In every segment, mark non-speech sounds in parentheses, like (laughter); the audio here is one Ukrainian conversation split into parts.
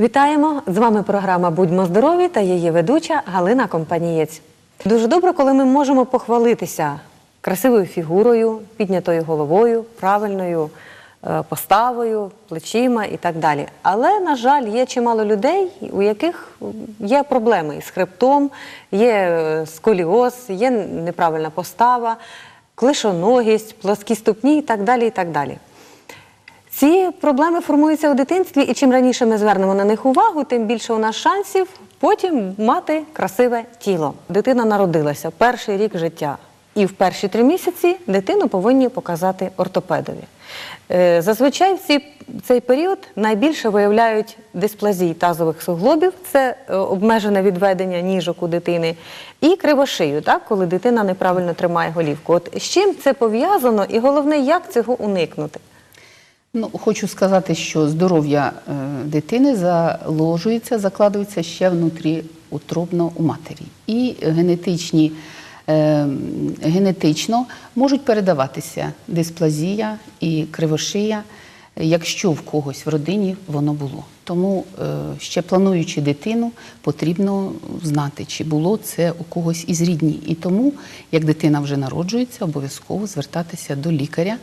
Вітаємо! З вами програма Будьмо здорові та її ведуча Галина Компанієць. Дуже добре, коли ми можемо похвалитися красивою фігурою, піднятою головою, правильною е, поставою, плечима і так далі. Але, на жаль, є чимало людей, у яких є проблеми із хребтом, є е, сколіоз, є неправильна постава, клишоногість, плоскі ступні і так далі. І так далі. Ці проблеми формуються у дитинстві, і чим раніше ми звернемо на них увагу, тим більше у нас шансів потім мати красиве тіло. Дитина народилася перший рік життя, і в перші три місяці дитину повинні показати ортопедові. Е, Зазвичай в цей період найбільше виявляють дисплазії тазових суглобів, це е, обмежене відведення ніжок у дитини, і кривошию, так, коли дитина неправильно тримає голівку. От з чим це пов'язано, і головне, як цього уникнути? Ну, хочу сказати, що здоров'я е, дитини заложується, закладується ще внутрі утробно у матері. І генетичні, е, генетично можуть передаватися дисплазія і кривошия, якщо в когось в родині воно було. Тому е, ще плануючи дитину, потрібно знати, чи було це у когось із рідні. І тому, як дитина вже народжується, обов'язково звертатися до лікаря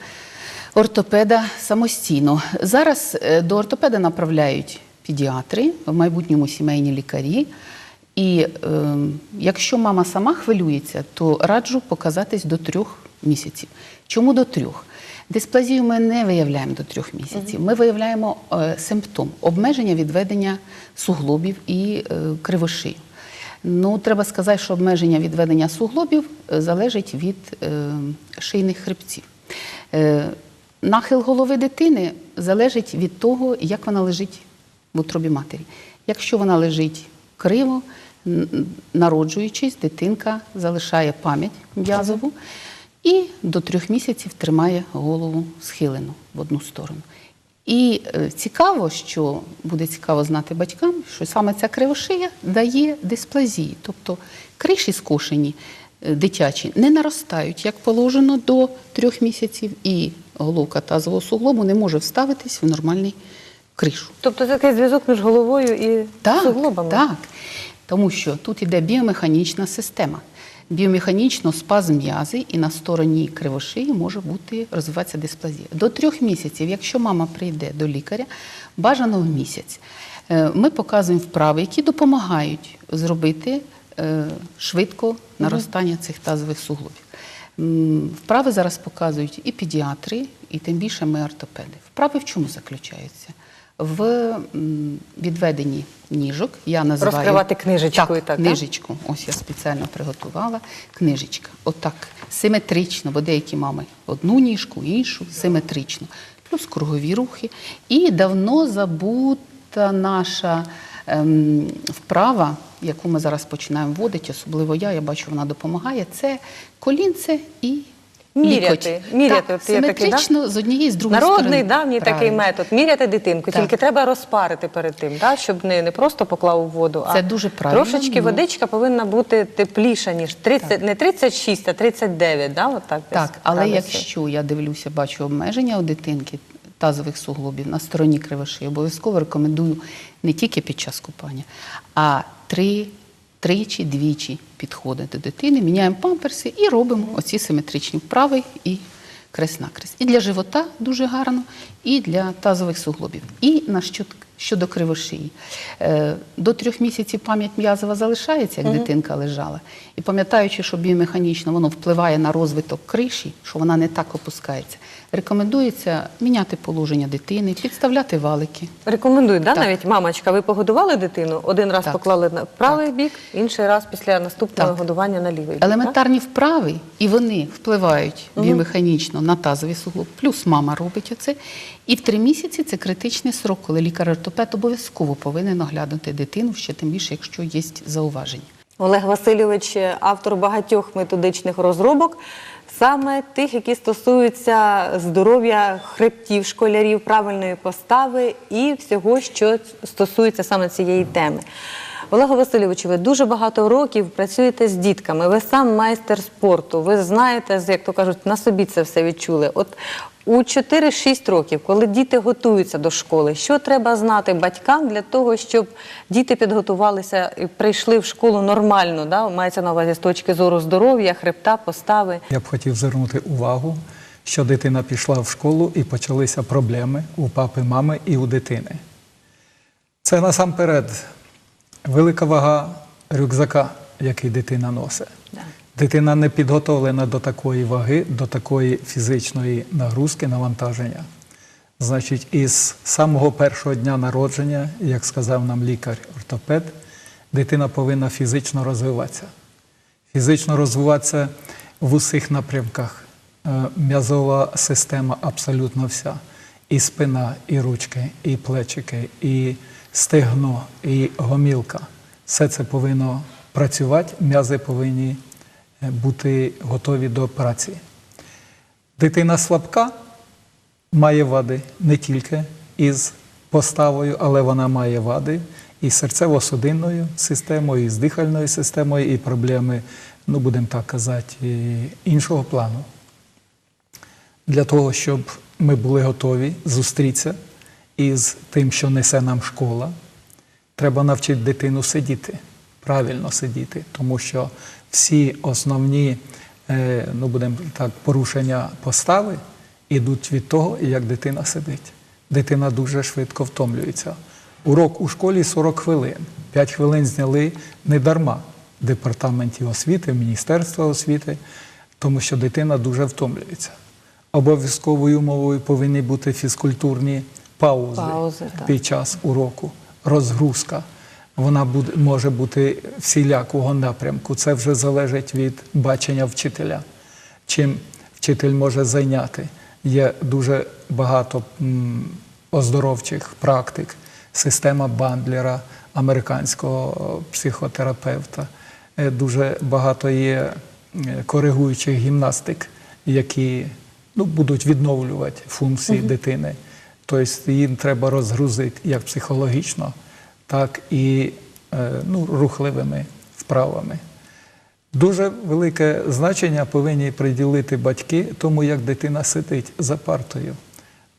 ортопеда самостійно. Зараз е, до ортопеда направляють педіатри, в майбутньому сімейні лікарі. І е, якщо мама сама хвилюється, то раджу показатись до трьох місяців. Чому до трьох? Дисплазію ми не виявляємо до трьох місяців. Ми виявляємо е, симптом обмеження відведення суглобів і е, кривошию. Ну, треба сказати, що обмеження відведення суглобів е, залежить від е, шийних хребців. Е, нахил голови дитини залежить від того, як вона лежить в утробі матері. Якщо вона лежить криво, народжуючись, дитинка залишає пам'ять м'язову і до трьох місяців тримає голову схилену в одну сторону. І е, цікаво, що буде цікаво знати батькам, що саме ця кривошия дає дисплазії, тобто криші скошені дитячі не наростають, як положено, до трьох місяців, і головка тазового суглобу не може вставитись в нормальний кришу. Тобто це такий зв'язок між головою і Так, суглобами? так. Тому що тут іде біомеханічна система. Біомеханічно спазм м'язи і на стороні кривошиї може бути розвиватися дисплазія. До трьох місяців, якщо мама прийде до лікаря, бажано в місяць. е, Ми показуємо вправи, які допомагають зробити е, швидко наростання цих тазових суглобів. Вправи зараз показують і педіатри, і тим більше ми ортопеди. Вправи в чому заключаються? В відведенні ніжок. Я називаю Розкривати книжечкою, так, так, так? книжечку. Ось я спеціально приготувала книжечка. Отак симетрично, бо деякі мами одну ніжку, іншу симетрично, плюс кругові рухи. І давно забута наша вправа, яку ми зараз починаємо вводити, особливо я, я бачу, вона допомагає. Це колінце і Міряти, міряти, Так, є такий, да? з однієї з другої Народний сторони. давній такий метод міряти дитинку, Так. тільки треба розпарити перед тим, да? щоб не, не просто поклав у воду, Це а дуже правильно, трошечки ну. водичка повинна бути тепліша, ніж 30, не 36, а 39, да? От так, Так, але якщо я дивлюся, бачу обмеження у дитинки тазових суглобів на стороні кривошиї, обов'язково рекомендую не тільки під час купання, а три, тричі, двічі підходи до дитини, міняємо памперси і робимо оці симетричні вправи і крест-накрест. І для живота дуже гарно, і для тазових суглобів. І на що, щодо кривошиї. Е, до трьох місяців пам'ять м'язова залишається, як дитинка лежала. І пам'ятаючи, що біомеханічно воно впливає на розвиток криші, що вона не так опускається, рекомендується міняти положення дитини, підставляти валики. Рекомендують, да? Так. навіть мамочка, ви погодували дитину, один раз Так. поклали на правий бік, інший раз після наступного Так. годування на лівий бік. так? Елементарні вправи, і вони впливають біомеханічно на тазовий суглоб. Плюс мама робить оце. І в три місяці це критичний срок, коли лікар-ортопед обов'язково повинен оглянути дитину, ще тим більше, якщо є зауваження. Олег Васильович, автор багатьох методичних розробок, саме тих, які стосуються здоров'я хребтів школярів, правильної постави і всього, що стосується саме цієї теми. Олег Васильович, ви дуже багато років працюєте з дітками. Ви сам майстер спорту. Ви знаєте, як то кажуть, на собі це все відчули. От у 4-6 років, коли діти готуються до школи, що треба знати батькам для того, щоб діти підготувалися і прийшли в школу нормально, да? мається на увазі з точки зору здоров'я, хребта, постави. Я б хотів звернути увагу, що дитина пішла в школу і почалися проблеми у папи, мами і у дитини. Це насамперед велика вага рюкзака, який дитина носить. Да. Дитина не підготовлена до такої ваги, до такої фізичної нагрузки, навантаження. Значить, із самого першого дня народження, як сказав нам лікар-ортопед, дитина повинна фізично розвиватися. Фізично розвиватися в усіх напрямках. Е, М'язова система абсолютно вся. І спина, і ручки, і плечики, і стегно, і гомілка. Все це повинно працювати, м'язи повинні е, бути готові до праці. Дитина слабка має вади не тільки із поставою, але вона має вади і серцево-судинною системою, і з дихальною системою, і проблеми, ну будемо так казати, іншого плану. Для того, щоб ми були готові зустрітися із тим, що несе нам школа, треба навчити дитину сидіти, правильно сидіти, тому що всі основні, е, ну будемо так, порушення постави йдуть від того, як дитина сидить. Дитина дуже швидко втомлюється. Урок у школі 40 хвилин. 5 хвилин зняли не дарма в департаменті освіти, Міністерства освіти, тому що дитина дуже втомлюється. Обов'язковою умовою повинні бути фізкультурні паузи, Паузи, так. під час уроку, розгрузка. Вона буде, може бути всілякого напрямку. Це вже залежить від бачення вчителя. Чим вчитель може зайняти. Є дуже багато оздоровчих практик, система Бандлера, американського психотерапевта. Е, Дуже багато є е, коригуючих гімнастик, які ну, будуть відновлювати функції дитини. Тобто їм треба розгрузити як психологічно, так і е, ну, рухливими вправами. Дуже велике значення повинні приділити батьки тому, як дитина сидить за партою.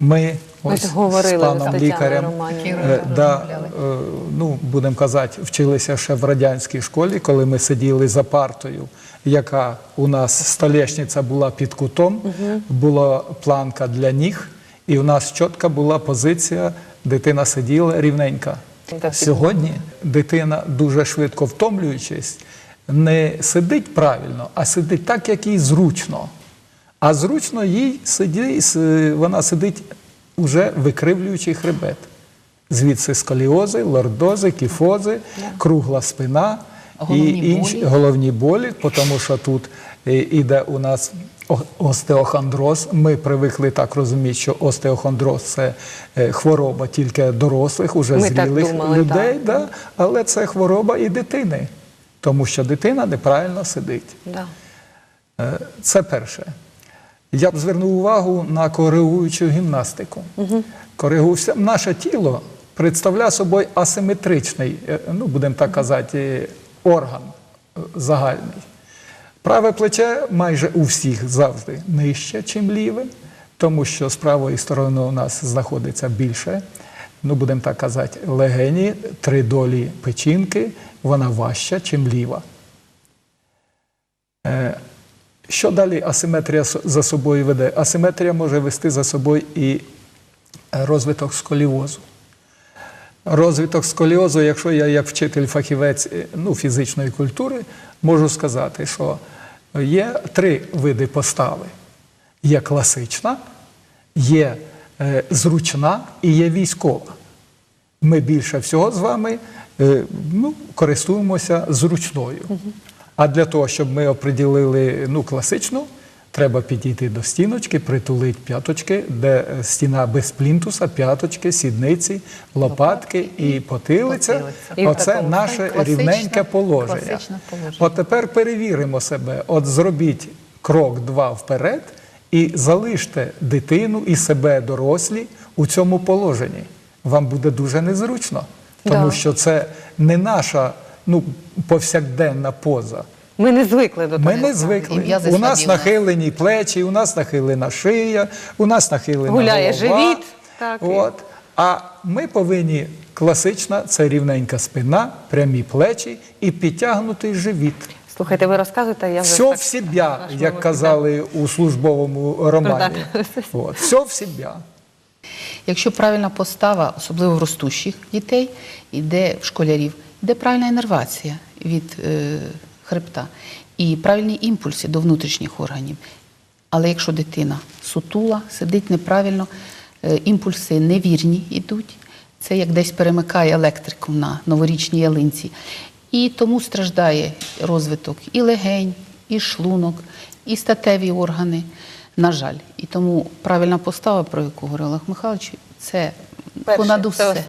Ми Ми ось ж говорили з з паном лікарем е, да, е, ну, будемо казати, вчилися ще в радянській школі, коли ми сиділи за партою, яка у нас столешниця була під кутом, була планка для ніг, і у нас чітка була позиція, дитина сиділа рівненька. Сьогодні дитина, дуже швидко втомлюючись, не сидить правильно, а сидить так, як їй зручно. А зручно їй сидить, вона сидить уже викривлюючи хребет. Звідси сколіози, лордози, кіфози, кругла спина Головні і інші болі. головні болі, тому що тут е, іде у нас остеохондроз. Ми привикли так розуміти, що остеохондроз це е, хвороба тільки дорослих, уже Ми так зрілих думали, людей, так. да? але це хвороба і дитини, тому що дитина неправильно сидить. Да. Е, Це перше. Я б звернув увагу на коригуючу гімнастику. Коригуюча наше тіло представляє собою асиметричний, е, ну будемо так казати, орган загальний. Праве плече майже у всіх завжди нижче, ніж ліве, тому що з правої сторони у нас знаходиться більше, ну будемо так казати, легені, три долі печінки, вона важча, ніж ліва. Е, Що далі асиметрія за собою веде? Асиметрія може вести за собою і е, розвиток сколіозу. Розвиток сколіозу, якщо я як вчитель-фахівець е, ну, фізичної культури, можу сказати, що є три види постави: є класична, є е, зручна і є військова. Ми більше всього з вами е, ну, користуємося зручною. А для того, щоб ми оприділили ну, класичну, треба підійти до стіночки, притулити п'яточки, де е, стіна без плінтуса, п'яточки, сідниці, лопатки і потилиця. потилиця. І Оце наше рівненьке положення. положення. От тепер перевіримо себе. От зробіть крок два вперед і залиште дитину і себе дорослі у цьому положенні. Вам буде дуже незручно, тому Да. що це не наша ну, повсякденна поза. Ми не звикли до того. Ми не звикли. У нас нахилені плечі, у нас нахилена шия, у нас нахилена Гуляє голова. живіт, так, От. А ми повинні класична це рівненька спина, прямі плечі і підтягнутий живіт. Слухайте, ви розказуєте, я вже Все так в себя, аж як казали у службовому романі. (laughs) От. Все в себя. Якщо правильна постава, особливо в ростущих дітей, іде в школярів, йде правильна інервація від е, хребта і правильні імпульси до внутрішніх органів. Але якщо дитина сутула, сидить неправильно, е, імпульси невірні йдуть, це як десь перемикає електрику на новорічній ялинці. І тому страждає розвиток і легень, і шлунок, і статеві органи. На жаль, і тому правильна постава, про яку говорив Олег Михайлович, це Перше, понад усе.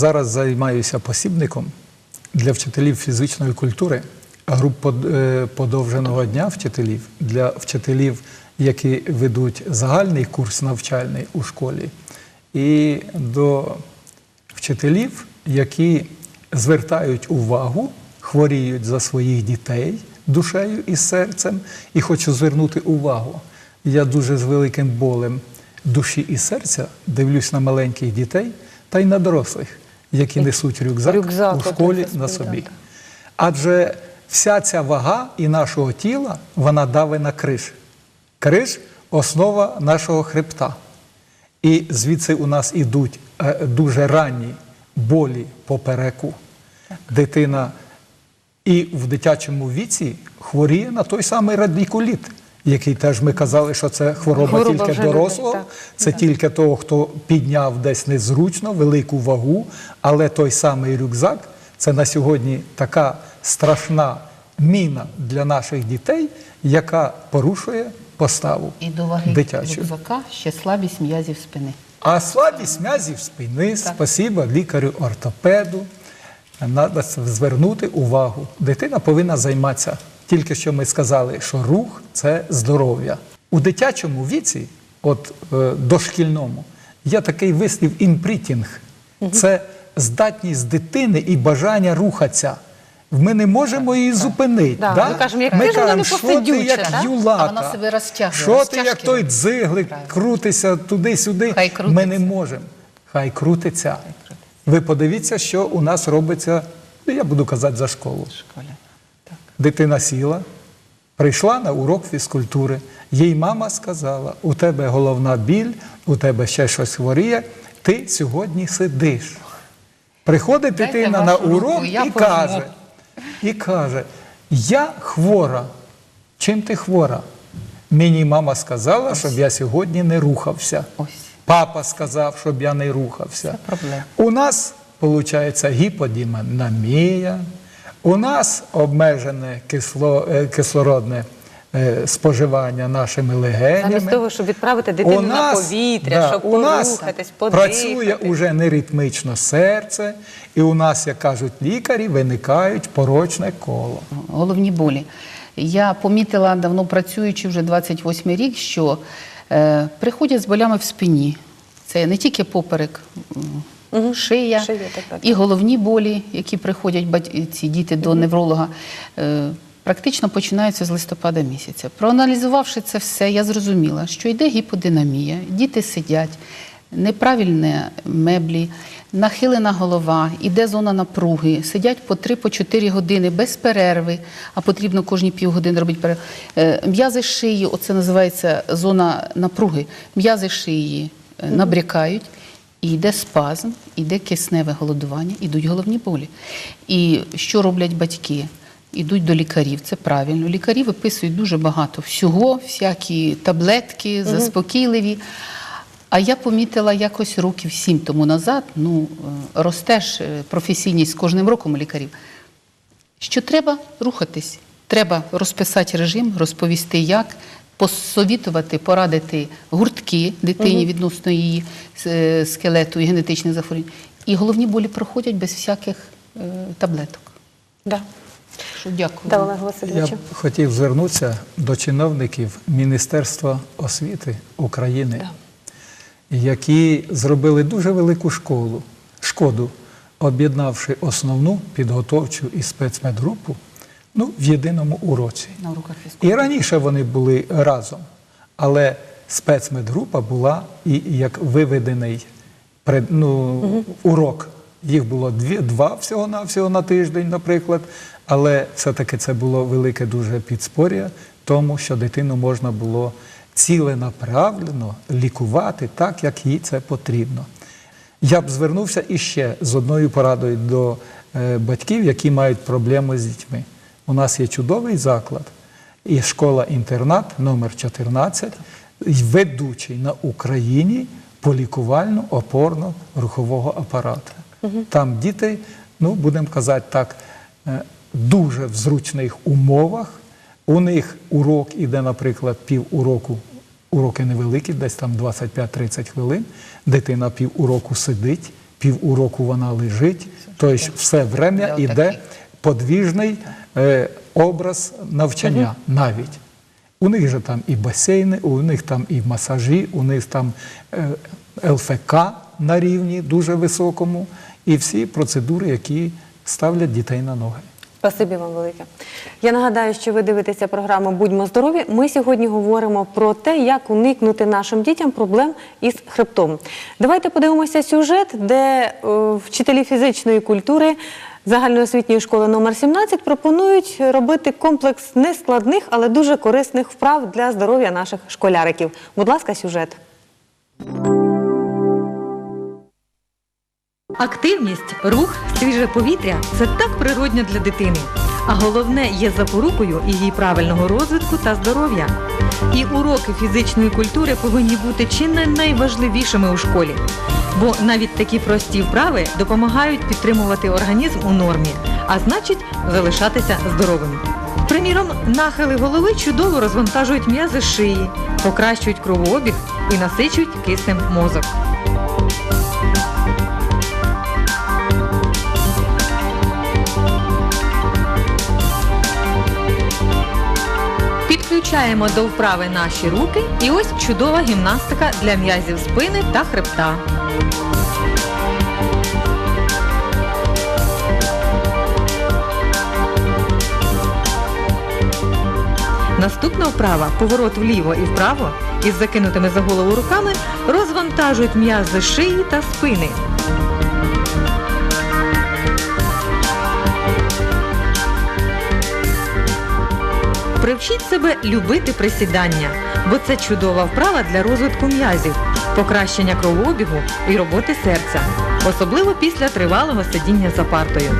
Зараз займаюся посібником для вчителів фізичної культури, груп е, подовженого дня вчителів для вчителів, які ведуть загальний курс навчальний у школі, і до вчителів, які звертають увагу, хворіють за своїх дітей душею і серцем, і хочу звернути увагу. Я дуже з великим болем душі і серця дивлюсь на маленьких дітей та й на дорослих, які несуть рюкзак, Рюкзак, у школі на собі. Адже вся ця вага і нашого тіла, вона дави на криш. Криш основа нашого хребта. І звідси у нас ідуть е, дуже ранні болі попереку. Дитина і в дитячому віці хворіє на той самий радикуліт, який теж ми казали, що це хвороба, Хвороба тільки людей, дорослого. так. Це тільки того, хто підняв десь незручно велику вагу, але той самий рюкзак це на сьогодні така страшна міна для наших дітей, яка порушує поставу І до ваги дитячу. рюкзака ще слабість м'язів спини. А слабість м'язів спини, спасіба лікарю-ортопеду. Треба звернути увагу. Дитина повинна займатися. Тільки що ми сказали, що рух це здоров'я. У дитячому віці от е, дошкільному, є такий вислів імпрітінг. Це здатність дитини і бажання рухатися. Ми не можемо її зупинити. Да, да? ми кажемо, як Ми ти кажемо, що ти як да? юлака, А вона себе розтягує, що ти як той дзиглик, крутися туди-сюди. Хай крутиться. Ми не можемо. Хай крутиться. Ви подивіться, що у нас робиться, я буду казати за школу. Школя. Дитина сіла, прийшла на урок фізкультури. Їй мама сказала: у тебе головна біль, у тебе ще щось хворіє, ти сьогодні сидиш. Приходить Дайте дитина на вашу руку, урок і каже, і каже: Я хвора. Чим ти хвора? Мені мама сказала, щоб я сьогодні не рухався. Ось. Папа сказав, щоб я не рухався. Це. У нас виходить гіподинамія, у нас обмежене кисло, е, кислородне е, споживання нашими легенями. Замість того, щоб відправити дитину на повітря, да, щоб у нас порухатись, працює подихати. уже неритмічно серце, і у нас, як кажуть лікарі, виникають порочне коло. головні болі. Я помітила давно працюючи вже 28 рік, що е, приходять з болями в спині. Це не тільки поперек, м, шия, Шия, так, так. і головні болі, які приходять ці діти до невролога. Е, Практично починаються з листопада місяця. Проаналізувавши це все, я зрозуміла, що йде гіподинамія, діти сидять, неправильні меблі, нахилена голова, іде зона напруги, сидять по 3-4 години без перерви, а потрібно кожні півгодини робити перерву. Е, М'язи шиї, оце називається зона напруги. М'язи шиї е, набрякають. І йде спазм, іде кисневе голодування, ідуть головні болі. І що роблять батьки? Ідуть до лікарів, це правильно. Лікарі виписують дуже багато всього, всякі таблетки, заспокійливі. А я помітила якось років сім тому назад, ну, е, росте е, професійність з кожним роком у лікарів, що треба рухатись. Треба розписати режим, розповісти, як, посовітувати, порадити гуртки дитині відносно її е, скелету і генетичних захворювань. І головні болі проходять без всяких е, таблеток. Да. Що дякую. Да, Олег Я б хотів звернутися до чиновників Міністерства освіти України, які зробили дуже велику школу, шкоду, об'єднавши основну підготовчу і спецмедгрупу ну, в єдиному уроці. На уроках. І раніше вони були разом, але спецмедгрупа була і як виведений пред, ну, урок. Їх було дві, два всього-навсього на тиждень, наприклад. Але все-таки це було велике дуже підспоря, тому що дитину можна було ціленаправлено лікувати так, як їй це потрібно. Я б звернувся іще з одною порадою до е, батьків, які мають проблеми з дітьми. У нас є чудовий заклад, і школа-інтернат номер 14 і ведучий на Україні по лікувально опорно-рухового апарату. Там діти, ну будемо казати так, е, дуже в зручних умовах. У них урок іде, наприклад, пів уроку. Уроки невеликі, десь там 25-30 хвилин. Дитина пів уроку сидить, пів уроку вона лежить. Тобто все время іде подвіжний образ навчання навіть. У них же там і басейни, у них там і масажі, у них там е, ЛФК на рівні дуже високому, і всі процедури, які ставлять дітей на ноги. Спасибі вам велике. Я нагадаю, що ви дивитеся програму Будьмо здорові. Ми сьогодні говоримо про те, як уникнути нашим дітям проблем із хребтом. Давайте подивимося сюжет, де е, вчителі фізичної культури загальноосвітньої школи номер 17 пропонують робити комплекс нескладних, але дуже корисних вправ для здоров'я наших школяриків. Будь ласка, сюжет. Активність, рух, свіже повітря це так природньо для дитини. А головне є запорукою її правильного розвитку та здоров'я. І уроки фізичної культури повинні бути чи не найважливішими у школі. Бо навіть такі прості вправи допомагають підтримувати організм у нормі, а значить залишатися здоровим. Приміром, нахили голови чудово розвантажують м'язи шиї, покращують кровообіг і насичують киснем мозок. Залучаємо до вправи наші руки і ось чудова гімнастика для м'язів спини та хребта. Наступна вправа поворот вліво і вправо із закинутими за голову руками розвантажують м'язи шиї та спини. Привчіть себе любити присідання, бо це чудова вправа для розвитку м'язів, покращення кровообігу і роботи серця, особливо після тривалого сидіння за партою.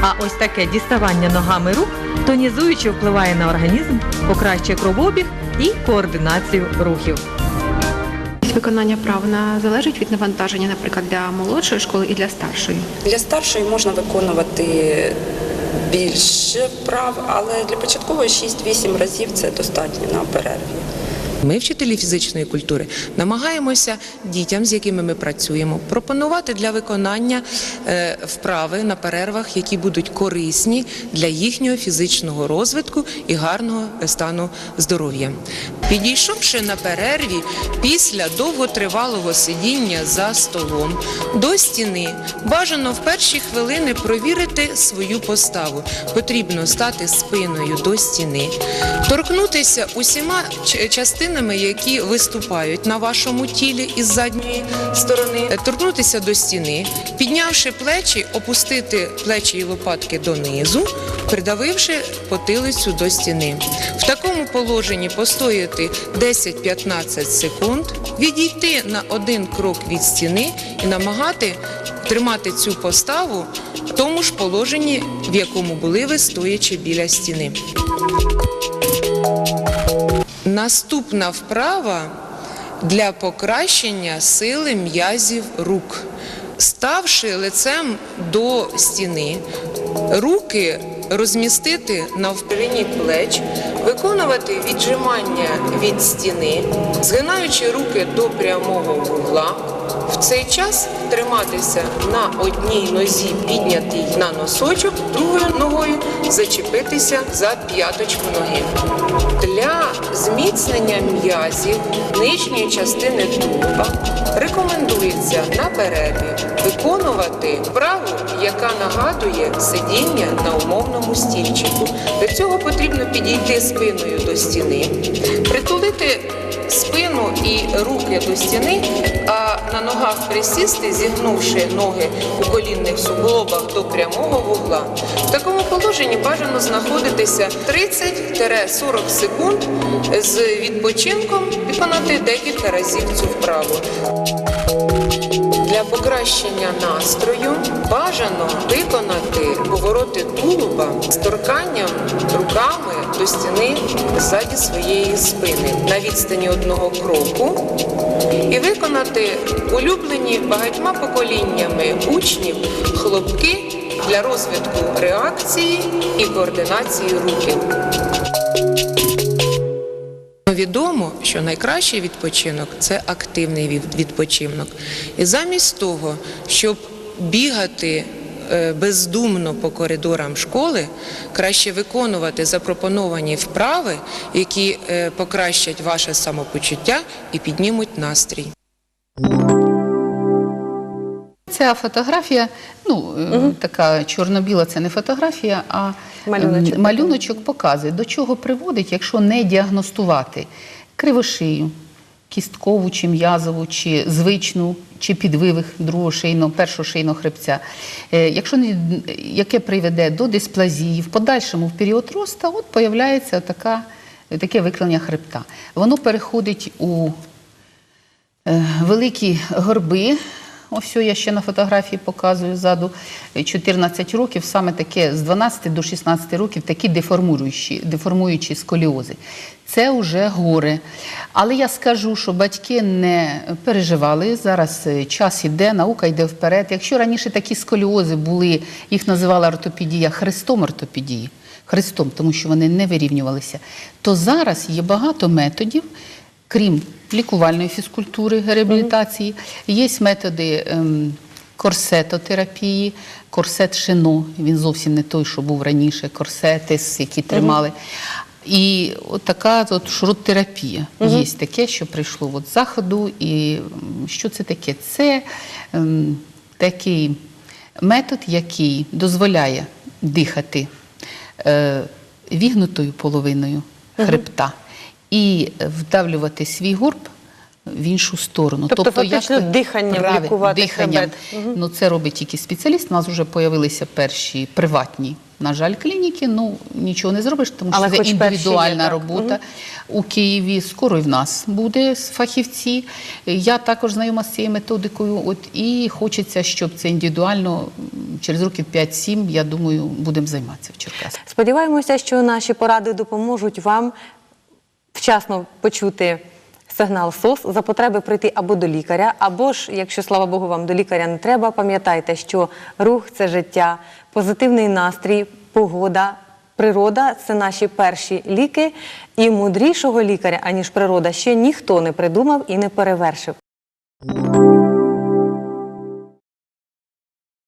А ось таке діставання ногами рук тонізуюче впливає на організм, покращує кровообіг і координацію рухів. Виконання прав на залежить від навантаження, наприклад, для молодшої школи і для старшої. Для старшої можна виконувати більше вправ, але для початкової 6-8 разів це достатньо на перерві. Ми, вчителі фізичної культури, намагаємося дітям, з якими ми працюємо, пропонувати для виконання е, вправи на перервах, які будуть корисні для їхнього фізичного розвитку і гарного стану здоров'я. Підійшовши на перерві після довготривалого сидіння за столом до стіни, бажано в перші хвилини провірити свою поставу. Потрібно стати спиною до стіни, торкнутися усіма частинами, які виступають на вашому тілі із задньої сторони, торкнутися до стіни, піднявши плечі, опустити плечі і лопатки донизу, придавивши потилицю до стіни. В такому положенні постояти 10-15 секунд, відійти на один крок від стіни і намагати тримати цю поставу в тому ж положенні, в якому були ви стоячи біля стіни. Наступна вправа для покращення сили м'язів рук. Ставши лицем до стіни, руки розмістити навпрямі плеч, виконувати віджимання від стіни, згинаючи руки до прямого вугла. В цей час триматися на одній нозі, піднятій на носочок, другою ногою зачепитися за п'яточку ноги. Для зміцнення м'язів нижньої частини тулуба рекомендується на перерві виконувати вправу, яка нагадує сидіння на умовному стільчику. Для цього потрібно підійти спиною до стіни, притулити спину і руки до стіни, а на ногах присісти, зігнувши ноги у колінних суглобах до прямого вугла. В такому положенні бажано знаходитися 30-40 секунд з відпочинком виконати декілька разів цю вправу. Для покращення настрою бажано виконати повороти тулуба з торканням руками до стіни ззаді своєї спини на відстані одного кроку і виконати улюблені багатьма поколіннями учнів хлопки для розвитку реакції і координації рухів. Відомо, що найкращий відпочинок це активний відпочинок. І замість того, щоб бігати е, бездумно по коридорам школи, краще виконувати запропоновані вправи, які е, покращать ваше самопочуття і піднімуть настрій. Ця фотографія, ну е, така чорно-біла, це не фотографія, а Малюночок малюночок показує, до чого приводить, якщо не діагностувати кривошию, кісткову чи м'язову, чи звичну, чи підвивих другого шийного, першого шийного хребця. Е, Якщо не яке приведе до дисплазії, в подальшому в період росту, от появляється така, таке викривлення хребта. Воно переходить у Е, великі горби. Ось я ще на фотографії показую ззаду. Е, 14 років, саме таке з 12 до 16 років такі деформуючі, деформуючі сколіози. Це вже горе. Але я скажу, що батьки не переживали. Зараз е, час іде, наука йде вперед. Якщо раніше такі сколіози були, їх називала ортопедія хрестом ортопедії, хрестом, тому що вони не вирівнювалися, то зараз є багато методів крім лікувальної фізкультури, реабілітації, є методи ем, корсетотерапії, корсет шино. Він зовсім не той, що був раніше, корсети, які тримали. І от така от шрот-терапія. Є таке, що прийшло от з заходу. І що це таке? Це ем, такий метод, який дозволяє дихати е, вігнутою половиною хребта і вдавлювати свій горб в іншу сторону. Тобто фактично як диханням правильно, лікувати диханням. хребет. Ну, це робить тільки спеціаліст. У нас вже з'явилися перші приватні, на жаль, клініки. Ну нічого не зробиш, тому що Але це є, індивідуальна так. робота. У Києві скоро і в нас буде фахівці. Я також знайома з цією методикою. От і хочеться, щоб це індивідуально через років 5-7, я думаю, будемо займатися в Черкасах. Сподіваємося, що наші поради допоможуть вам вчасно почути сигнал СОС, за потреби прийти або до лікаря, або ж, якщо слава Богу, вам до лікаря не треба, пам'ятайте, що рух це життя, позитивний настрій, погода. Природа це наші перші ліки, і мудрішого лікаря, аніж природа, ще ніхто не придумав і не перевершив.